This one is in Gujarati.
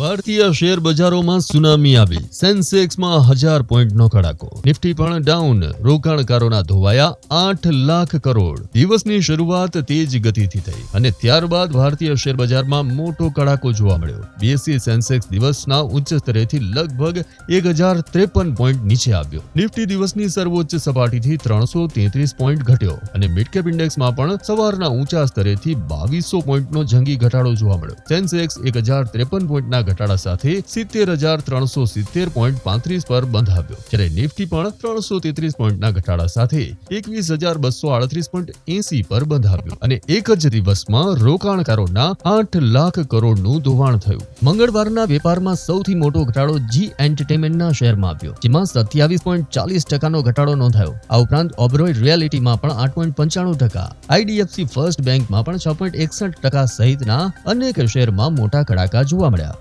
ભારતીય શેર બજારોમાં સુનામી આવી. સેન્સેક્સમાં હજાર પોઈન્ટનો કડાકો. નિફ્ટી પણ ડાઉન. રોકાણકારોના ધોવાયા આઠ લાખ કરોડ. દિવસની શરૂઆત તેજ ગતિથી થઈ. અને ત્યારબાદ ભારતીય શેર બજારમાં મોટો કડાકો જોવા મળ્યો. બીએસસી સેન્સેક્સ દિવસના ઉચ્ચ સ્તરેથી લગભગ એક હજાર ત્રેપન પોઈન્ટ નીચે આવ્યો. નિફ્ટી દિવસની સર્વોચ્ચ સપાટીથી ત્રણસો તેત્રીસ પોઈન્ટ ઘટ્યો. અને મિડકેપ ઇન્ડેક્સમાં પણ સવારના ઊંચા સ્તરેથી બાવીસો પોઈન્ટનો જંગી ઘટાડો જોવા મળ્યો. સેન્સેક્સ એક હજાર ત્રેપન પોઈન્ટના ઘટાડા સાથે સિત્તેર હજાર ત્રણસો સિત્તેર પોઈન્ટ પાંત્રીસ પર બંધ આવ્યો જ્યારે નિફ્ટી પણ ત્રણસો તેત્રીસ પોઈન્ટના ઘટાડા સાથે એકવીસ હજાર બસો આડત્રીસ પોઈન્ટ એસી પર બંધ આવ્યો અને એક જ દિવસમાં રોકાણકારોના આઠ લાખ કરોડનું ધોવાણ થયું. મંગળવારના વેપારમાં સૌથી મોટો ઘટાડો જી એન્ટરટેનમેન્ટના શેરમાં આવ્યો, જેમાં સત્યાવીસ પોઈન્ટ ચાલીસ ટકાનો ઘટાડો નોંધાયો. આ ઉપરાંત ઓબરોય રિયાલિટીમાં પણ આઠ પોઈન્ટ પંચાણું ટકા, આઈડીએફસી ફર્સ્ટ બેંકમાં પણ છ પોઈન્ટ એકસઠ ટકા સહિતના અનેક શેરમાં મોટા કડાકા જોવા મળ્યા.